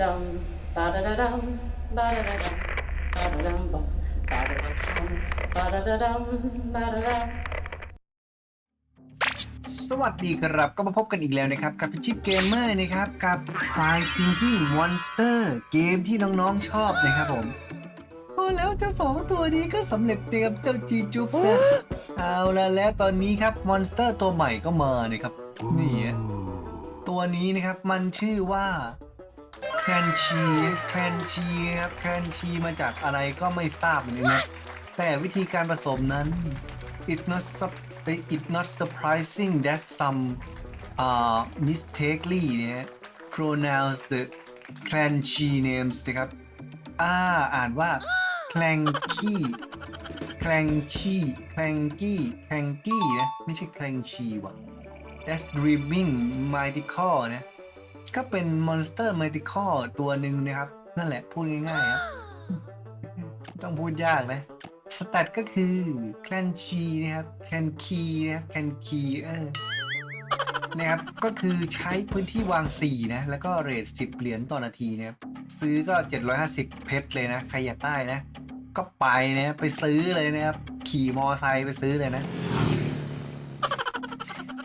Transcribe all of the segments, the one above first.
dum, ba da da dum, ba da da dum, ba da dum ba da da dum, ba da da dum, ba da dum. สวัสดีครับก็มาพบกันอีกแล้วนะครับ กับพิชิปเกมเมอร์นะครับ กับ Fly Sinking Monster เกมที่น้องๆชอบนะครับผมโอ้แล้วเจ้าสองตัวนี้ก็สำเร็จเตรียมเจ้าจีจุ๊บนะเอาละแล้วตอนนี้ครับมอนสเตอร์ตัวใหม่ก็มานะครับนี่ตัวนี้นะครับมันชื่อว่า แคนชีแคนชีครับแคนชีมาจากอะไรก็ไม่ทราบเหมือนกันนะแต่วิธีการผสมนั้น it not it not surprising that some uh mistakenly เนี่ย pronounce the clancy names นะครับอ่าอ่านว่า clanky clanky clanky clanky นะ ไม่ใช่ clancy ว่ะ that's dreaming mythical นะ ก็เป็น monster mythical ตัวหนึ่งนะครับ นั่นแหละพูดง่ายๆครับต้องพูดยากนะสแตทก็คือแคลนชีนะครับแคนคีนะครับแคนคีเออนะครับก็คือใช้พื้นที่วาง 4 นะ แล้วก็เรท10 เหรียญต่อนาทีนะครับซื้อก็ 750 เพชรเลยนะ ใครอยากได้นะ ก็ไปนะ ไปซื้อเลยนะครับ ขี่มอไซค์ไปซื้อเลยนะโอ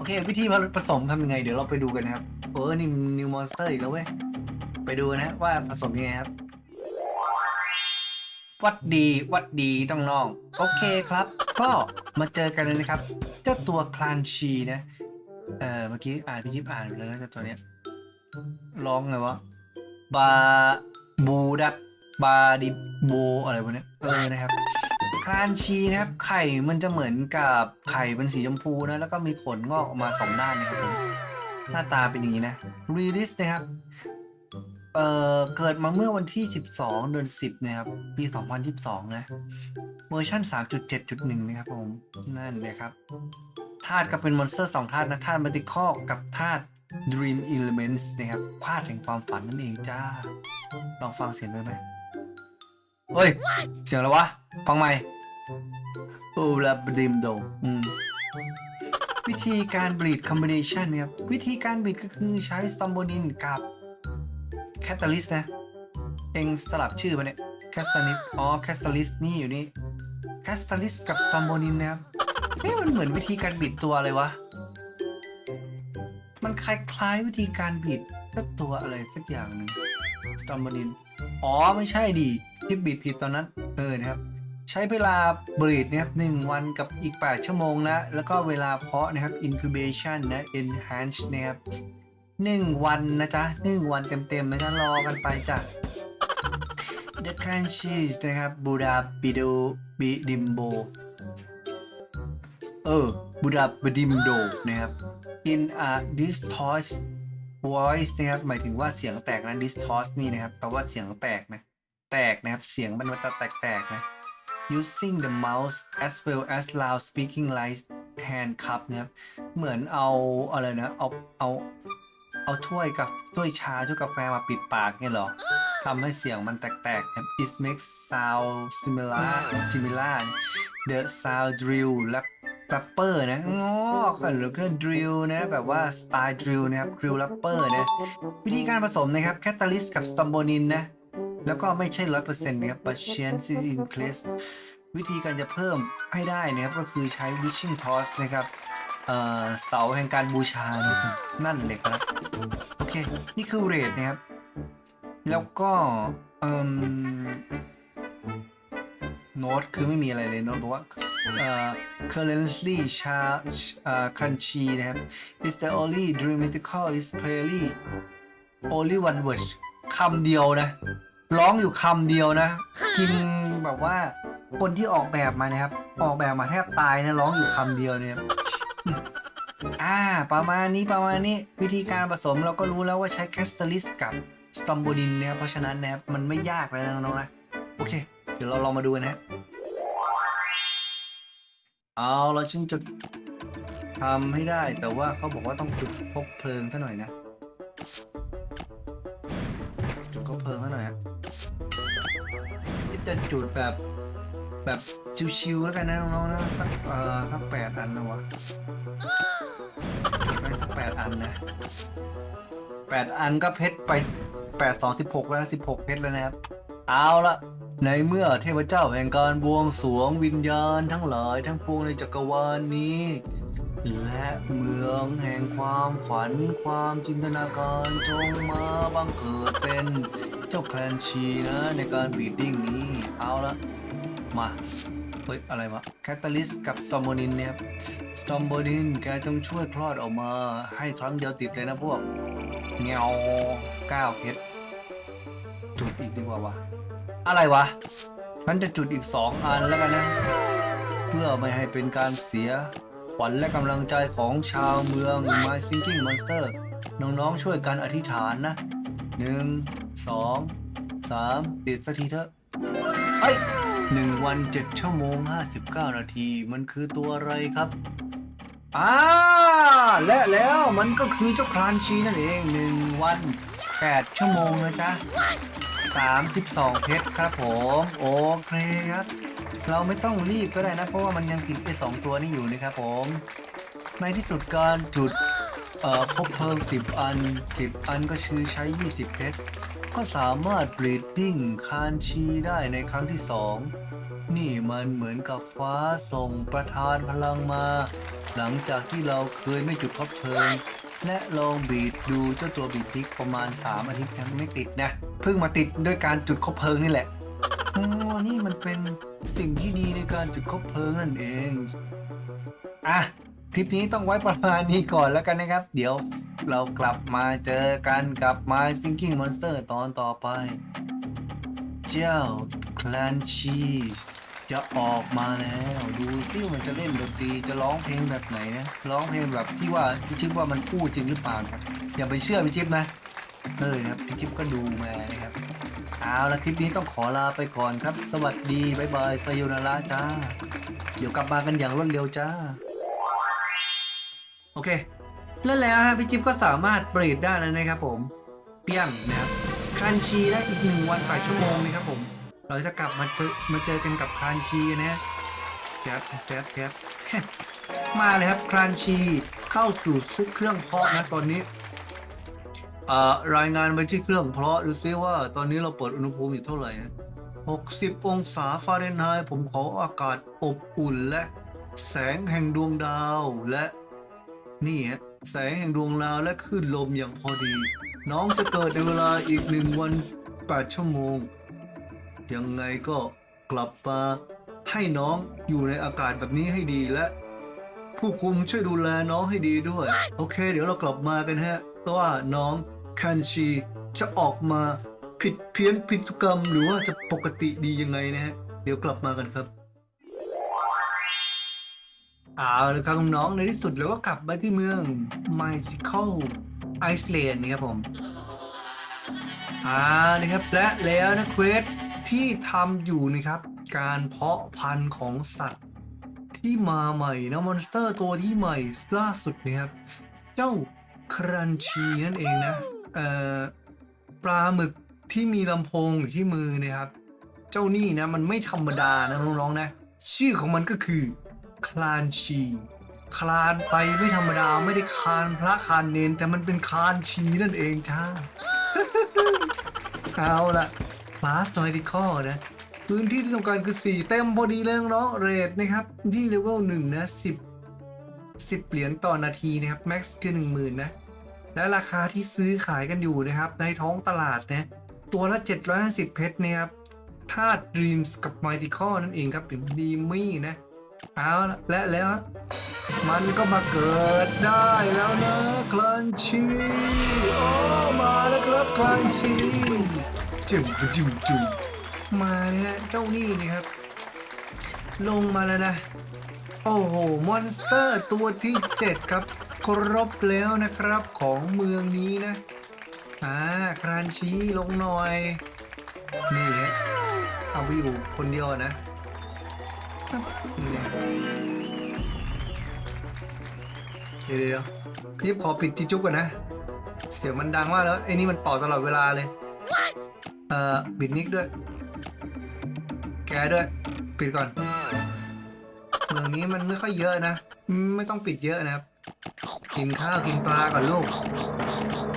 เค วิธีผสมทำยังไง เดี๋ยวเราไปดูกันนะครับเออนี่นิวมอนสเตอร์อีกแล้วเว้ย ไปดูนะว่าผสมยังไงครับ วัดดีวัดดีต้องน้องๆโอเคครับ ก็มาเจอกันเลยนะครับ เจ้าตัวคลานชีนะ เออเมื่อกี้อ่านพี่จิ๊บอ่านไปแล้วนะเจ้าตัวเนี้ยร้องไงวะ บาบูดักบาดิโบอะไรวะเนี้ยเออนะครับ คลานชีนะครับ ไข่มันจะเหมือนกับไข่เป็นสีชมพูนะแล้วก็มีขนงอกออกมาสองด้านนะครับผมหน้าตาเป็นอย่างนี้นะรีลิสนะครับเอ่อเกิดมาเมื่อวันที่ 12 เดือน 10 นะครับ ปี 2022 นะ เวอร์ชัน3.7.1 นะครับผม นั่นนะครับ ธาตุก็เป็นมอนสเตอร์สองธาตุนะธาตุมัลติคอกับธาตุ Dream Elements นะครับธาตุแห่งความฝันนั่นเองจ้า ลองฟังเสียงด้วยไหม เฮ้ย เสียงอะไรวะ ฟังใหม่โอ้ลาบดิมโดอืมวิธีการบลีดคอมบิเนชันนะครับ วิธีการบลีดก็คือใช้สตอมโบนินกับแคตตาลิสนะ เองสลับชื่อมาเนี่ยแคสตาลิสอ๋อแคสตาลิสนี่อยู่นี่แคสตาลิสกับสตอมโบนินนะครับเอ๊ะมันเหมือนวิธีการบิดตัวอะไรวะ มันคล้ายๆวิธีการบิดก็ตัวอะไรสักอย่างหนึ่งสตอมโบนินอ๋อไม่ใช่ดิ ที่บิดผิดตอนนั้นเออนะครับใช้เวลาบรีดนะครับ1วันกับอีก 8 ชั่วโมงนะแล้วก็เวลาเพาะนะครับ incubation นะ enhance นะครับหนึ่งวันนะจ๊ะหนึ่งวันเต็มๆนะจ๊ะรอกันไปจ้ะ The Crunchies นะครับบูดาบิโดบิดิมโบเออบูดาบิดิมโดนะครับ in a distort voice นะครับ หมายถึงว่าเสียงแตกนะ distort นี่นะครับแปลว่าเสียงแตกนะ ตกนะครับ เสียงมันมันจะแตกๆนะ using the mouse as well as loud speaking like hand cup นะครับ เหมือนเอาอะไรนะ เอาเอาเอาถ้วยกับถ้วยชาถ้วยกาแฟมาปิดปากเนี่ยเหรอทำให้เสียงมันแตกๆนะ it makes sound similar similar the sound drill rap rapper นะอ๋อค่ะหรือก็ drill นะ แบบว่า style drill นะครับ drill rapper นะ วิธีการผสมนะครับ catalyst กับ stombonin นะ แล้วก็ไม่ใช่100%นต์นะครับ but chance increase วิธีการจะเพิ่มให้ได้นะครับ ก็คือใช้ wishing toss นะครับเสาแห่งการบูชา นั่นเลยครับ โอเค นี่คือเรทนะครับ แล้วก็โน้ตคือไม่มีอะไรเลยโน้ตบอกว่าเอ่อ currently ชาเอ่อ crunchy นะครับ is the only dramatical is clearly only one word คำเดียวนะ ร้องอยู่คำเดียวนะกินแบบว่าคนที่ออกแบบมานะครับ ออกแบบมาแทบตายนะร้องอยู่คำเดียวเนี่ยอ่า ประมาณนี้ประมาณนี้วิธีการผสมเราก็รู้แล้วว่าใช้แคสตาลิสกับสตอมโบดินนะครับเพราะฉะนั้นนะครับมันไม่ยากเลยนะน้องๆนะโอเค เดี๋ยวเราลองมาดูกันนะเอาเราจึงจะทำให้ได้แต่ว่าเขาบอกว่าต้องจุดพบเพลิงซะหน่อยนะ จุดแบบ แบบชิวๆแล้วกันนะน้องๆนะสักเอ่อสักแปดอันนะวะได้สักแปดอันนะแปดอันก็เพชรไป8 2 16แล้วนะ16เพชรแล้วนะครับ เอาละในเมื่อเทพเจ้าแห่งการบวงสรวงวิญญาณทั้งหลายทั้งปวงในจักรวาลนี้ และเมืองแห่งความฝันความจินตนาการจงมาบังเกิดเป็น จ้าแคลนชีนะในการบีดดิ้งนี้ เอาละมา เฮ้ย อะไรวะแคตตาลิสกับสตอมโบนินเนี่ยสตอมโบนินแกจงช่วยคลอดออกมาให้ครั้งเดียวติดเลยนะพวกเงาเก้าเพชรจุดอีกดีกว่าวะ อะไรวะฉันจะจุดอีกสองอันแล้วกันนะ เพื่อไม่ให้เป็นการเสียขวัญและกำลังใจของชาวเมือง My Sinking Monster น้องๆช่วยกันอธิษฐานนะหนึ่ง สองสามติดสักทีเถอะเอ้ยหนึ่งวันเจ็ดชั่วโมงห้าสิบเก้านาทีมันคือตัวอะไรครับอ่าและแล้วมันก็คือเจ้าครานชีนั่นเองหนึ่งวันแปดชั่วโมงนะจ๊ะ32เพชรครับผมโอเคครับเราไม่ต้องรีบก็ได้นะ เพราะว่ามันยังติดไป 2 ตัวนี้อยู่นะครับผม ในที่สุดการจุดเอ่อครบเพลิง 10 อัน 10 อันก็คือใช้ 20 เพชร ก็สามารถบรีดดิ้งคานชีได้ในครั้งที่2นี่มันเหมือนกับฟ้าส่งประทานพลังมา หลังจากที่เราเคยไม่จุดคบเพลิง และลองบีดดูเจ้าตัวบีดทิกประมาณ 3 อาทิตย์ยังไม่ติดนะ เพิ่งมาติดด้วยการจุดคบเพลิงนี่แหละอ๋อนี่มันเป็นสิ่งที่ดีในการจุดคบเพลิงนั่นเอง อะ คลิปนี้ต้องไว้ประมาณนี้ก่อนแล้วกันนะครับ เดี๋ยวเรากลับมาเจอกันกับ My Thinking Monster ตอนต่อไป เจ้า Clan Cheese จะออกมาแล้ว ดูซิว่ามันจะเล่นดนตรีจะร้องเพลงแบบไหนนะร้องเพลงแบบที่ว่าพี่จิ๊บว่ามันพูดจริงหรือเปล่าครับอย่าไปเชื่อพี่จิ๊บนะเออนะครับพี่จิ๊บก็ดูมานะครับเอาละคลิปนี้ต้องขอลาไปก่อนครับ สวัสดี บ๊ายบายสยุนาระจ้า เดี๋ยวกลับมากันอย่างรวดเร็วจ้า โอเค แล้วแล้วฮะพี่จิ๊บก็สามารถเบรดได้แล้วนะครับผม เปี้ยงนะครับครันชีได้อีกหนึ่งวันแปดชั่วโมงนะครับผม เราจะกลับมาเจอมาเจอกันกับครันชีนะเซฟเซฟเซฟมาเลยครับครันชีเข้าสู่ซุกเครื่องเพาะนะตอนนี้เอ่อรายงานไปที่เครื่องเพาะดูซิว่าตอนนี้เราเปิดอุณหภูมิอยู่เท่าไหร่นะ60 องศาฟาเรนไฮต์ผมขออากาศอบอุ่นและแสงแห่งดวงดาวและ นี่ฮะแสงแห่งดวงดาวและคลื่นลมอย่างพอดี น้องจะเกิดในเวลาอีกหนึ่งวัน8ชั่วโมง ยังไงก็กลับมาให้น้องอยู่ในอากาศแบบนี้ให้ดีและ ผู้คุมช่วยดูแลน้องให้ดีด้วย โอเค เดี๋ยวเรากลับมากันฮะ เพราะว่าน้องคันชีจะออกมาผิดเพี้ยนผิดกรรมหรือว่าจะปกติดียังไงนะฮะ เดี๋ยวกลับมากันครับ เอาละครับน้องๆในที่สุดเราก็กลับมาที่เมือง m y s i c a l Iceland นะครับผมอ่านะครับและแล้วนะเควสที่ทำอยู่นะครับ การเพาะพันธุ์ของสัตว์ที่มาใหม่นะมอนสเตอร์ตัวที่ใหม่ล่าสุดนะครับ เจ้าครันชีนั่นเองนะเอ่อปลาหมึกที่มีลำโพงอยู่ที่มือนะครับ เจ้านี่นะมันไม่ธรรมดานะน้องๆนะ ชื่อของมันก็คือ คลานชีคลานไปไม่ธรรมดาไม่ได้คลานพระคลานเนนแต่มันเป็นคลานชีนั่นเองจ้า เอาละคลาส m ม t ค c นะ พื้นที่ที่ต้องการคือ 4 เต็มพอดีเลยน้องเรทนะครับ ที่เลเวล1นะ10 10เหรียญต่อนาทีนะครับ แม็กซ์คือ10,000นะ และราคาที่ซื้อขายกันอยู่นะครับ ในท้องตลาดนะ ตัวละ 750 เพชรนะครับธาตุ Dreams กับ m i t i c a l นั่นเองครับหรือดีมี่นะ เอาละและแล้วมันก็มาเกิดได้แล้วนะคลันชีโอ้มาแล้วครับคลันชีจุ่มจุ่มจุ่มมาเนี่ยเจ้านี่นี่ครับ ลงมาแล้วนะ โอ้โหมอนสเตอร์ตัวที่ 7 ครับ ครบแล้วนะครับของเมืองนี้นะอ่าครานชีลงหน่อย นี่ฮะเอาไปอยู่คนเดียวนะ เดี๋ยวเดี๋ยวพี่ขอปิดจีจุกก่อนนะ เสียงมันดังมากแล้วไอ้นี่มันเป่าตลอดเวลาเลย เอ่อบิดนิกด้วย แกด้วย ปิดก่อนเมืองนี้มันไม่ค่อยเยอะนะ ไม่ต้องปิดเยอะนะครับ กินข้าวกินปลาก่อนลูก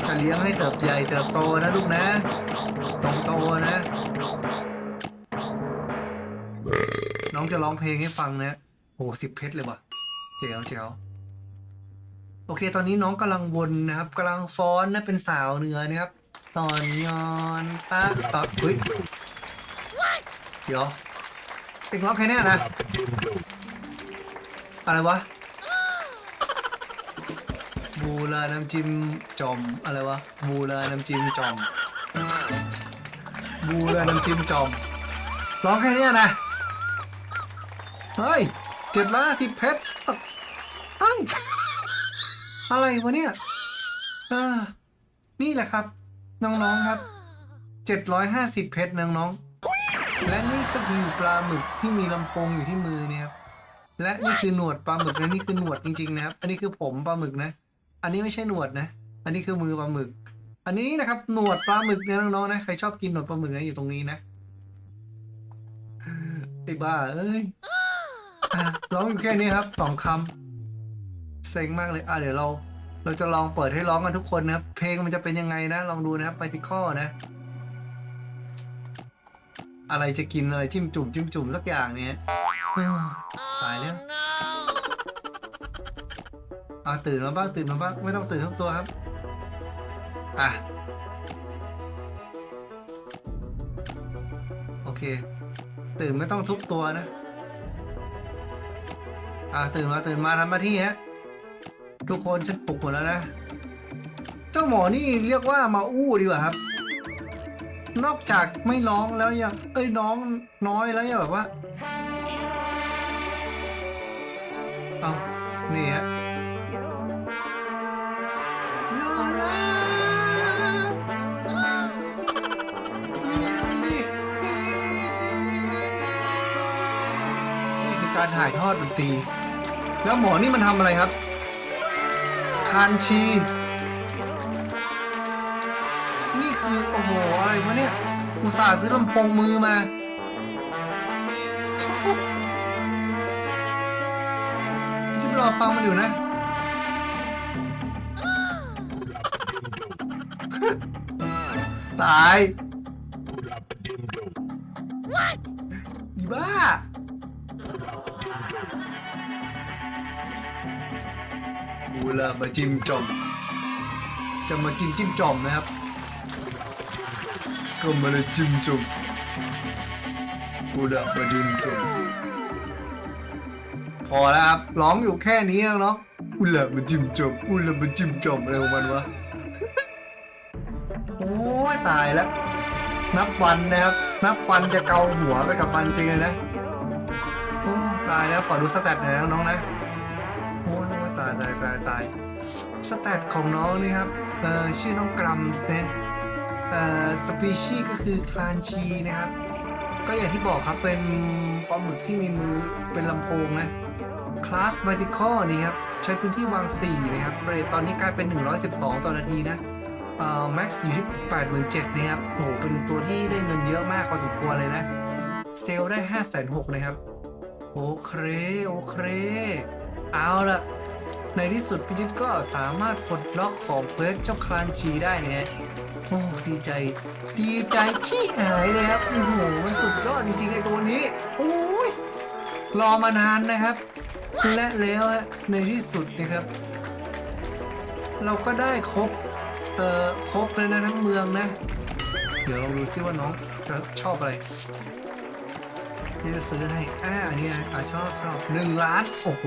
จะเลี้ยงให้เติบใหญ่เติบโตนะลูกนะต้องโตนะ น้องจะร้องเพลงให้ฟังนะโอ้สิบเพชรเลยว่ะเจ๋วเจ๋วโอเค ตอนนี้น้องกำลังวนนะครับกำลังฟ้อนนะเป็นสาวเหนือนะครับ ตอนยอนตาตอนเฮ้ยเดี๋ยวเอ็งร้องเพลงเนี่ยนะ อะไรวะบูราน้ำจิ้มจอมอะไรวะบูราน้ำจิ้มจอมบูราน้ำจิ้มจอมร้องแค่เนี้ยนะ เฮ้ยเจ็ดร้อยสิบเพชรตั้ง อะไรวะเนี่ยอ่านี่แหละครับ น้องๆครับเจ็ดร้อยห้าสิบเพชรน้องๆ และนี่ก็คือปลาหมึกที่มีลำโพงอยู่ที่มือเนี่ยครับและนี่คือหนวดปลาหมึกและนี่คือหนวดจริงๆนะครับ อันนี้คือผมปลาหมึกนะ อันนี้ไม่ใช่หนวดนะ อันนี้คือมือปลาหมึก อันนี้นะครับหนวดปลาหมึกเนี่ยน้องๆนะใครชอบกินหนวดปลาหมึกนะอยู่ตรงนี้นะไอ้บ้าเอ้ย อะร้องอยู่แค่นี้ครับสองคำเซ็งมากเลยอะเดี๋ยวเรา เราจะลองเปิดให้ร้องกันทุกคนนะครับ เพลงมันจะเป็นยังไงนะลองดูนะครับไปที่ข้อนะ อะไรจะกินอะไรจิ้มจุ่มจิ้มจุ่มสักอย่างเนี่ยอ้าวตายแล้วอะตื่นมาบ้างตื่นมาบ้างไม่ต้องตื่นทุกตัวครับ อะโอเค ตื่นไม่ต้องทุกตัวนะ อะตื่นมาตื่นมาทำหน้าที่ฮะ ทุกคนฉันปลุกหมดแล้วนะ เจ้าหมอนี่เรียกว่ามาอู้ดีกว่าครับ นอกจากไม่ร้องแล้วยังเอ้ยน้องน้อยแล้วยังแบบว่าเอานี่ฮะนี่คือการถ่ายทอดดนตรี แล้วหมอนี่มันทำอะไรครับ คานชี นี่คือ โอ้โห อะไรวะเนี่ย อุตส่าห์ซื้อลำโพงมือมา ที่รอฟังมันอยู่นะ ตายอีบ้า ละมาจิ้มจอม จะมากินจิ้มจอมนะครับ ก็มาเลยจิ้มจอมกูละมาจิ้มจอมพอแล้วครับร้องอยู่แค่นี้แล้วเนาะอุละมาจิ้มจอมอุละมาจิ้มจอมอะไรของมันวะโอ้ยตายแล้ว นับวันนะครับ นับวันจะเกาหัวไปกับมันจริงเลยนะโอ้ตายแล้วขอดูสแตทหน่อยนะน้องๆนะ ตายตายตายสแตทของน้องนี่ครับเอ่อชื่อน้องกรัมส์นะเอ่อสปีชีก็คือคลานชีนะครับ ก็อย่างที่บอกครับเป็นปลาหมึกที่มีมือเป็นลำโพงนะคลาสมัติคอนี่ครับ ใช้พื้นที่วาง 4 นะครับเรทตอนนี้กลายเป็น 112 ต่อนาทีนะเอ่อแม็กซ์อยู่ที่87นะครับโหเป็นตัวที่ได้เงินเยอะมากพอสมควรเลยนะ เซลได้5 6 0 0นะครับ โอเค โอเค เอาละ ในที่สุดพี่จิ๊บก็สามารถปลดล็อกของเพิร์กเจ้าคลานชีได้นะฮะโอ้ดีใจ ดีใจชี้หายเลยครับโอ้โหมันสุดยอดจริงๆไอ้ตัวนี้โอ้ยรอมานานนะครับ และแล้วในที่สุดนะครับ เราก็ได้ครบเอ่อครบเลยนะทั้งเมืองนะ เดี๋ยวเราดูซิว่าน้องจะชอบอะไรที่จะซื้อให้อ่าอันนี้นะอ่าชอบชอบหนึ่งล้าน โอ้โห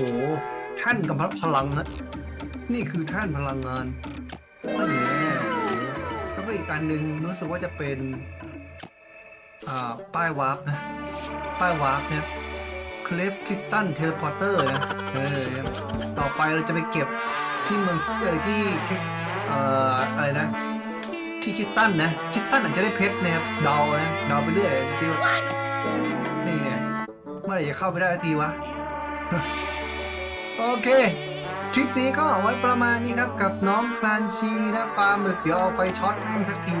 ท่านกำพังพลังนะนี่คือท่านพลังงานไม่แน่แล้วก็อีกอันหนึ่งรู้สึกว่าจะเป็นอ่าป้ายวาร์ปนะ ป้ายวาร์ปเนี่ยเคลฟคิสตันเทเลพอร์เตอร์นะเออต่อไปเราจะไปเก็บที่เมืองเออที่คิสเอ่ออะไรนะที่คิสตันนะคิสตันอาจจะได้เพชรนะครับเดานะเดาไปเรื่อยที่ว่านี่เนี่ยเมื่อไหร่จะเข้าไปได้ทีวะ โอเคคลิปนี้ก็เอาไว้ประมาณนี้ครับกับน้องคลานชีนะปลาหมึกเดี๋ยวเอาไฟช็อตแม่งสักที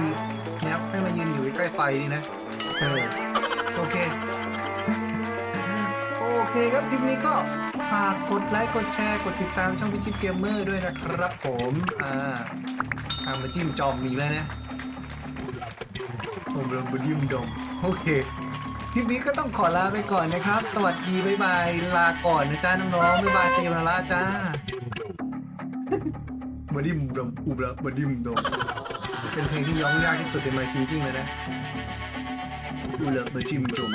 นะครับให้มายืนอยู่ใกล้ๆไฟนี่นะเออโอเค โอเคเคครับคลิปนี้ก็ฝากกดไลค์กดแชร์กดติดตามช่องพิชิตเกมเมอร์ด้วยนะครับผมอ่าทางมาจิ้มจอมอีกแล้วนะโอ้โหบจิ้มดมโอเค คลิปนี้ก็ต้องขอลาไปก่อนนะครับ สวัสดีบ๊ายบายลาก่อนนะจ้าน้องๆบ๊ายบายเจมส์ละจ้าบดิมดมอุบละบดิมดมเป็นเพลงที่ร้องยากที่สุดใน My Singing เลยนะอุละบดิมดม